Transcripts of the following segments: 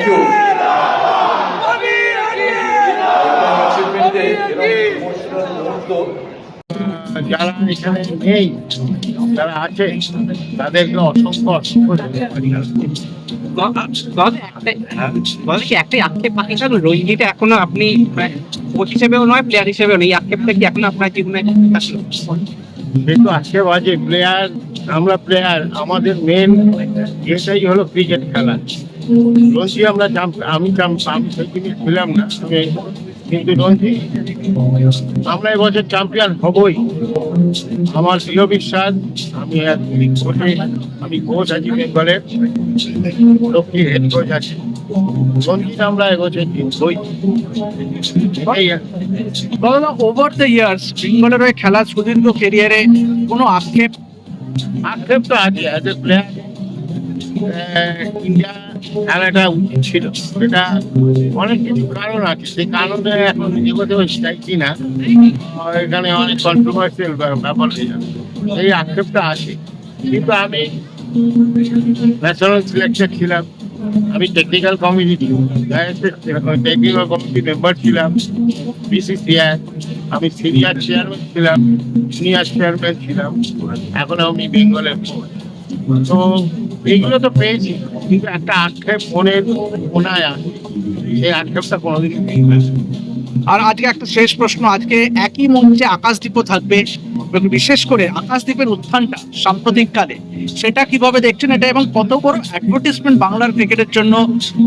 Thank you যারা এখানে নেই যারা আছে তাদেরকে অসংখ্য অসংখ্য ধন্যবাদ বলে কি একটাই আক্ষেপ বাকি থাকল রঞ্জিতে এখনও আপনি কোচ হিসেবেও নয় প্লেয়ার হিসেবেও নেই এই আক্ষেপটা কি এখনও আপনার জীবনে কিন্তু বাজে প্লেয়ার আমরা প্লেয়ার আমাদের মেন এটাই হলো ক্রিকেট খেলা আমরা আমি ছিলাম না। কিন্তু রঞ্জি আমরা এবছর চ্যাম্পিয়ন হবই। আমার প্রিয় বিশ্বাস আমি কোচে আমি কোচ আছি বেঙ্গলের লক্ষ্মী হেড কোচ আছি। রঞ্জিত আমরা এবছর জিতবই? ওভার দ্য ইয়ার্স বেঙ্গলের খেলা সুদীর্ঘ কেরিয়ারে কোনো আক্ষেপ? আক্ষেপ তো আছে অ্যাজ এ প্লেয়ার ইন্ডিয়া খেলাটা উচিত ছিল। এটা অনেক কিছু কারণ আছে, সেই কারণে এখন এগোতে চাইছি না? এখানে অনেক কন্ট্রোভার্সিয়াল ব্যাপার হয়ে যাবে এই আক্ষেপটা আছে কিন্তু আমি ন্যাশনাল সিলেক্টেড ছিলাম, আমি technical committee technical committee member ছিলাম বিসিসিআই আমি সিনিয়র চেয়ারম্যান ছিলাম সিনিয়র চেয়ারম্যান ছিলাম, এখন আমি বেঙ্গলের তো এইগুলো তো পেয়েছি কিন্তু একটা আক্ষেপ মনের কোনায় আছে। সেই আক্ষেপটা কোনোদিন আর আজকে একটা শেষ প্রশ্ন আজকে একই মঞ্চে আকাশদ্বীপও থাকবে এবং বিশেষ করে আকাশদ্বীপের উত্থানটা সাম্প্রতিককালে সেটা কীভাবে দেখছেন এটা এবং কত বড় অ্যাডভার্টিসমেন্ট বাংলার ক্রিকেটের জন্য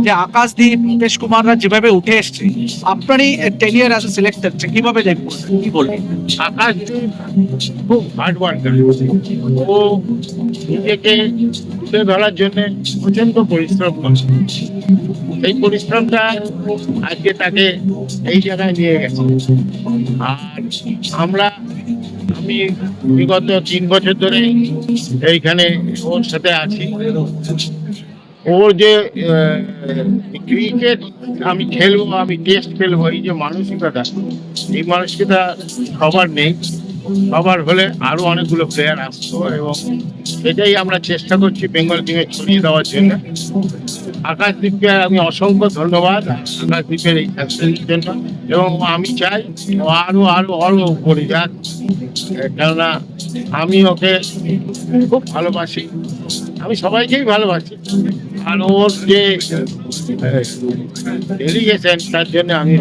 যে আকাশদ্বীপ মুকেশ কুমাররা যেভাবে উঠে এসছে আপনারই টেনিয়ার অ্যাজ এ সিলেক্টর কীভাবে দেখবেন? কি বলবেন? আকাশ খুব হার্ড ওয়ার্কার ও নিজেকে তুলে ধরার জন্য প্রচণ্ড পরিশ্রম করে এই পরিশ্রমটা আজকে তাকে এই জায়গায় নিয়ে গেছে। আর আমরা, আমি বিগত তিন বছর ধরে এইখানে ওর সাথে আছি। ওর যে ক্রিকেট আমি খেলব, আমি টেস্ট খেলব, এই যে মানসিকতা, এই মানসিকতা সবার নেই। সবার হলে আরও অনেকগুলো প্লেয়ার আসতো এবং এটাই আমরা চেষ্টা করছি বেঙ্গল টিমে ছড়িয়ে দেওয়ার জন্য। আকাশদ্বীপকে আমি অসংখ্য ধন্যবাদ আকাশদ্বীপের এই সাকসেসের জন্য এবং আমি চাই ও আরও আরও আরও করে যাক। কেননা আমি ওকে খুব ভালোবাসি। আমি সবাইকেই ভালোবাসি। আর ওর যে ডেলিগেশন তার জন্য আমি